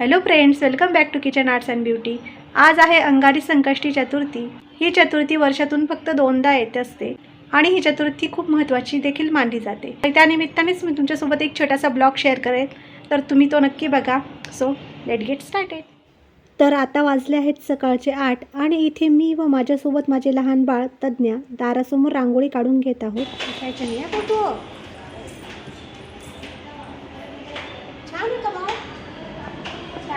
Hello friends welcome back to kitchen arts and beauty आज आहे अंगारी संकष्टी चतुर्थी. ही चतुर्थी वर्षातून फक्त दोनदा येत असते आणि ही चतुर्थी खूप महत्त्वाची देखील मानली जाते. त्यानिमित्तानेच मी तुमच्यासोबत एक छोटासा ब्लॉग शेअर करेल. तर तुम्ही तो नक्की बघा. सो लेट गेट स्टार्टेड तर आता वाजले आहेत सकाळचे आठ आणि इथे मी व माझ्यासोबत माझे लहान बाळ तज्ज्ञ दारासमोर रांगोळी काढून घेत आहोत दिसायचं नाही हा फोटो छान आहे का भाऊ? छान. हात लावायचा नाही, दिसायचं नाही तुझ्या बाप्पा.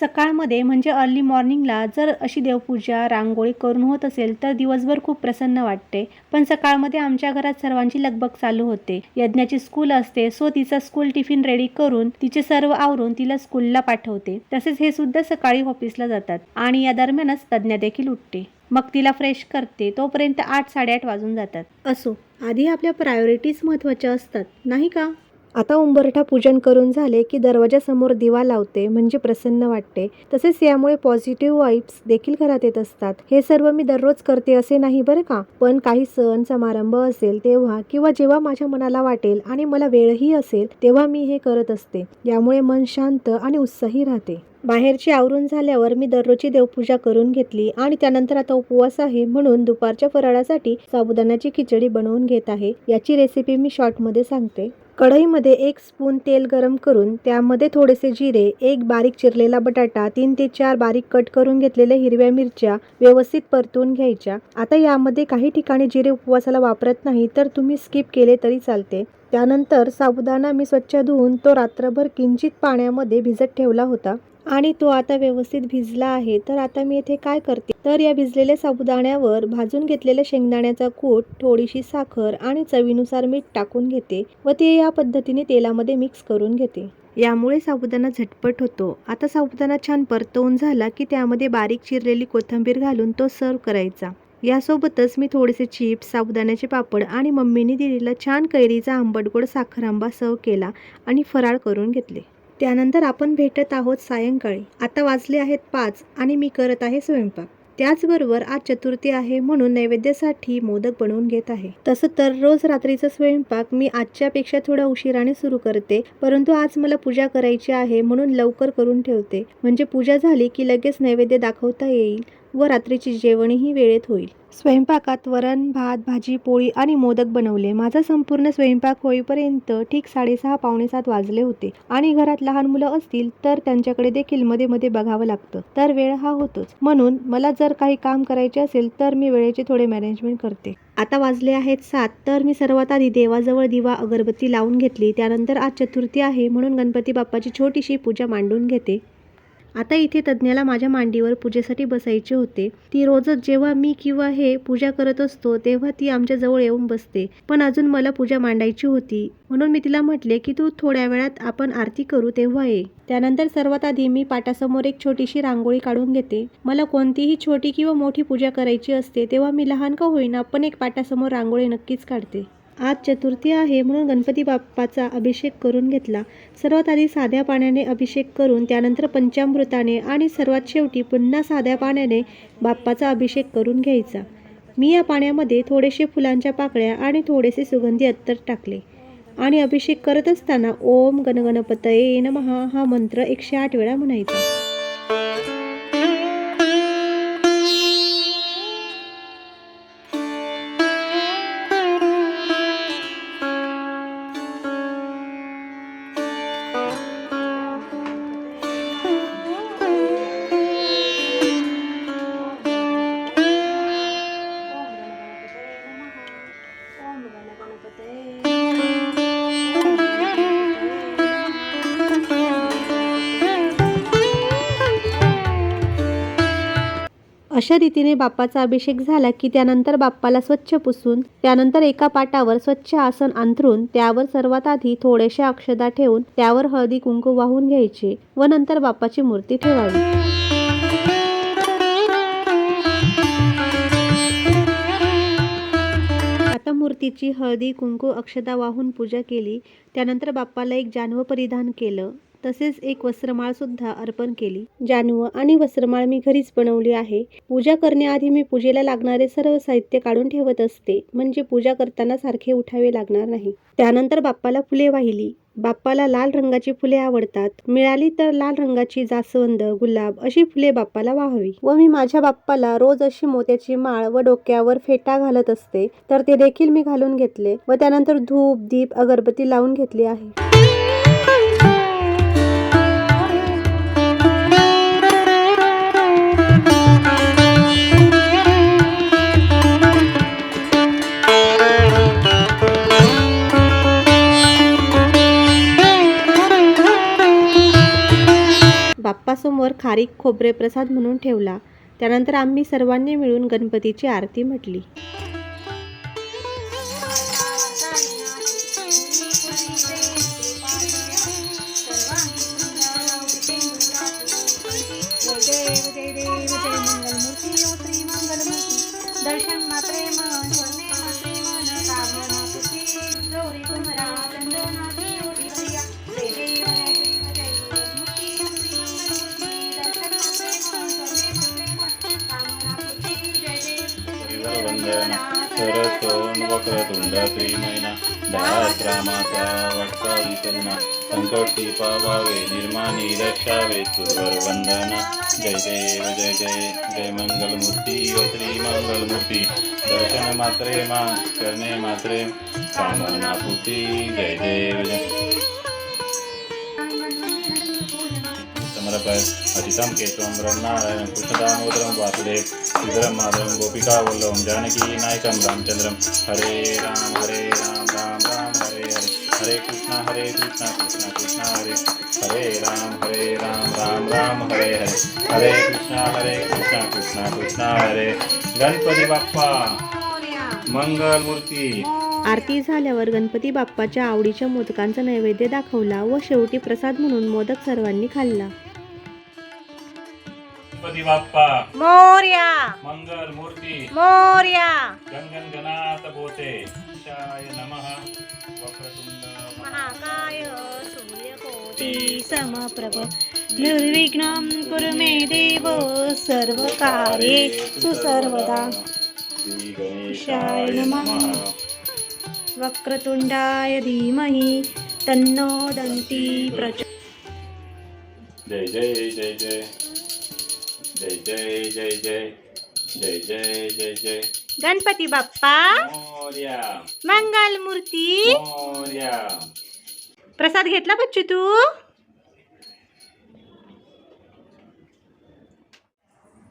सकाळमध्ये म्हणजे अर्ली मॉर्निंगला जर अशी देवपूजा रांगोळी करून होत असेल तर दिवसभर खूप प्रसन्न वाटते. पण सकाळमध्ये आमच्या घरात सर्वांची लगबग चालू होते. यज्ञाची स्कूल असते सो तिचा स्कूल टिफिन रेडी करून तिचे सर्व आवरून तिला स्कूलला पाठवते. तसेच हे सुद्धा सकाळी ऑफिसला जातात आणि या दरम्यानच तज्ज्ञ देखील उठते. मग तिला फ्रेश करते तोपर्यंत आठ साडेआठ वाजून जातात. असो आधी आपल्या प्रायोरिटीज महत्त्वाच्या असतात नाही का? आता उंबरठा पूजन करून झाले की दरवाजासमोर दिवा लावते म्हणजे प्रसन्न वाटते. तसेच यामुळे पॉझिटिव्ह वाईब्स देखील घरात येत असतात. हे सर्व मी दररोज करते असे नाही बरं का? पण काही सण समारंभ असेल तेव्हा किंवा जेव्हा माझ्या मनाला वाटेल आणि मला वेळही असेल तेव्हा मी हे करत असते. यामुळे मन शांत आणि उत्साही राहते. बाहेरची आवरून झाल्यावर मी दररोजची देवपूजा करून घेतली आणि त्यानंतर आता उपवास आहे म्हणून दुपारच्या फराळासाठी साबुदाण्याची खिचडी बनवून घेत आहे. याची रेसिपी मी शॉर्टमध्ये सांगते. कढईमध्ये एक स्पून तेल गरम करून त्यामध्ये थोडेसे जिरे एक बारीक चिरलेला बटाटा तीन ते चार बारीक कट करून घेतलेल्या हिरव्या मिरच्या व्यवस्थित परतून घ्यायच्या. आता यामध्ये काही ठिकाणी जिरे उपवासाला वापरत नाही तर तुम्ही स्किप केले तरी चालते. त्यानंतर साबुदाणा मी स्वच्छ धुवून तो रात्रभर किंचित पाण्यामध्ये भिजत ठेवला होता. आणि तो आता व्यवस्थित भिजला आहे तर आता मी इथे काय करते? तर या भिजलेल्या साबुदाण्यावर भाजून घेतलेल्या शेंगदाण्याचा कूट थोडीशी साखर आणि चवीनुसार मीठ टाकून घेते व ते या पद्धतीने तेलामध्ये मिक्स करून घेते. यामुळे साबुदाणा झटपट होतो. आता साबुदाणा छान परतवून झाला की त्यामध्ये बारीक चिरलेली कोथिंबीर घालून तो सर्व करायचा. यासोबतच मी थोडेसे चिप्स साबुदाण्याचे पापड आणि मम्मीने दिलेला छान कैरीचा आंबटगोड साखर आंबा सर्व केला आणि फराळ करून घेतले. त्यानंतर आपण भेटत आहोत सायंकाळी. आता वाजले आहेत पाच आणि मी करत आहे स्वयंपाक. त्याचबरोबर आज चतुर्थी आहे म्हणून नैवेद्यासाठी मोदक बनवून घेत आहे. तसं तर रोज रात्रीचा स्वयंपाक मी आजच्यापेक्षा थोडा उशिराने सुरू करते परंतु आज मला पूजा करायची आहे म्हणून लवकर करून ठेवते. म्हणजे पूजा झाली की लगेच नैवेद्य दाखवता येईल. व रात्रीची जेवणही वेळेत होईल. स्वयंपाकात वरण भात भाजी पोळी आणि मोदक बनवले. माझा संपूर्ण स्वयंपाक होईपर्यंत ठीक साडेसहा पावणे सात वाजले होते. आणि घरात लहान मुलं असतील तर त्यांच्याकडे देखील मध्ये मध्ये बघावं लागतं. तर वेळ हा होतोच. म्हणून मला जर काही काम करायचे असेल तर मी वेळेचे थोडे मॅनेजमेंट करते. आता वाजले आहेत सात. तर मी सर्वात आधी देवाजवळ दिवा अगरबत्ती लावून घेतली. त्यानंतर आज चतुर्थी आहे म्हणून गणपती बाप्पाची छोटीशी पूजा मांडून घेते. आता इथे तज्ज्ञाला माझ्या मांडीवर पूजेसाठी बसायचे होते. ती रोजच जेव्हा मी किंवा हे पूजा करत असतो तेव्हा ती आमच्या जवळ येऊन बसते. पण अजून मला पूजा मांडायची होती. म्हणून मी तिला म्हटले की तू थोड्या वेळात आपण आरती करू तेव्हा ये. त्यानंतर सर्वात आधी मी पाटासमोर एक छोटीशी रांगोळी काढून घेते. मला कोणतीही छोटी किंवा मोठी पूजा करायची असते तेव्हा मी लहान का होईना पण एक पाटासमोर रांगोळी नक्कीच काढते. आज चतुर्थी आहे म्हणून गणपती बाप्पाचा अभिषेक करून घेतला. सर्वात आधी साध्या पाण्याने अभिषेक करून त्यानंतर पंचामृताने आणि सर्वात शेवटी पुन्हा साध्या पाण्याने बाप्पाचा अभिषेक करून घ्यायचा. मी या पाण्यामध्ये थोडेसे फुलांच्या पाकळ्या आणि थोडेसे सुगंधी अत्तर टाकले आणि अभिषेक करत असताना ओम गणगणपतये नमः हा मंत्र एकशे आठ वेळा म्हणायचा. अशा रीतीने बाप्पाचा अभिषेक झाला की त्यानंतर बाप्पाला स्वच्छ पुसून त्यानंतर एका पाटावर स्वच्छ आसन अंथरून त्यावर सर्वात आधी थोड्याशा अक्षदा ठेवून त्यावर हळदी कुंकू वाहून घ्यायचे व नंतर बाप्पाची मूर्ती ठेवावी. मूर्तीची हळदी कुंकू अक्षदा वाहून पूजा केली. त्यानंतर बाप्पाला एक जानवं परिधान केलं. तसेच एक वस्त्रमाळ सुद्धा अर्पण केली. जानव आणि वस्त्रमाळ मी घरीच बनवली आहे. पूजा करण्याआधी मी पूजेला लागणारे सर्व साहित्य काढून ठेवत असते. म्हणजे पूजा करताना सारखे उठावे लागणार नाही. त्यानंतर बाप्पाला फुले वाहिली. बाप्पाला लाल रंगाची फुले आवडतात. मिळाली तर लाल रंगाची जास्वंद गुलाब अशी फुले बाप्पाला वाहावी. व मी माझ्या बाप्पाला रोज अशी मोत्याची माळ व डोक्यावर फेटा घालत असते. तर ते देखील मी घालून घेतले व त्यानंतर धूप दीप अगरबत्ती लावून घेतली आहे. बाप्पासमोर खारीक खोबरे प्रसाद म्हणून ठेवला. त्यानंतर आम्ही सर्वांनी मिळून गणपतीची आरती म्हटली. दर्शन मात्रे સરસોન્વક્રતુંડ ત્રિમયના ધારામાતા વટકાવિતના સંકટીપાભાવે નિર્માની રક્ષાવે સુરવંદના જય દેવ જય જય જય મંગલમૂર્તિ શ્રી મંગલમૂર્તિ દર્શન માત્રે માં કરને માત્રે કામના પૂર્તિ જય દેવ જય समर्पय अतिथं केशवं ब्रह्मनारायणं कृष्णदामोदरं वासुदेव सुधरं माधवं गोपिकावल्लभं जानकी रामचन्द्रं हरे राम हरे राम राम राम हरे हरे. हरे कृष्ण हरे कृष्ण कृष्ण कृष्ण हरे. हरे राम हरे राम राम राम हरे हरे. हरे कृष्ण हरे कृष्ण कृष्ण कृष्ण हरे. गणपती बाप्पा. मंगलमूर्ती आरती झाल्यावर गणपती बाप्पाच्या आवडीच्या मोदकांचा नैवेद्य दाखवला व शेवटी प्रसाद म्हणून मोदक सर्वांनी खाल्ला. गणपती बाप्पा मोर्या मंगलमूर्ती मोर्या. गणगण गणात बोते शाय नमः. वक्रतुंड महाकाय सूर्यकोटी समप्रभ. निर्विघ्नं कुरु मे देव सर्व कार्ये सर्वदा श्री गणेशाय नमः. वक्रतुंडाय धीमहि तन्नो दन्ती प्रच जय जय जय जय. जय जय जय जय जय जय जय जय गणपती बाप्पा मोर्या मंगल मूर्ती मोर्या प्रसाद घेतला बच्चू तू?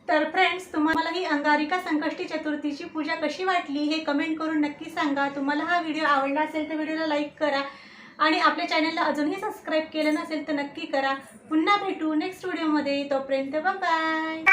तर फ्रेंड्स तुम्हाला ही अंगारिका संकष्टी चतुर्थीची पूजा कशी वाटली हे कमेंट करून नक्की सांगा. तुम्हाला हा व्हिडिओ आवडला असेल तर व्हिडिओला लाईक करा. आणि आपल्या चॅनलला अजूनही सबस्क्राईब केलं नसेल तर नक्की करा. पुन्हा भेटू नेक्स्ट व्हिडिओमध्ये तोपर्यंत बाय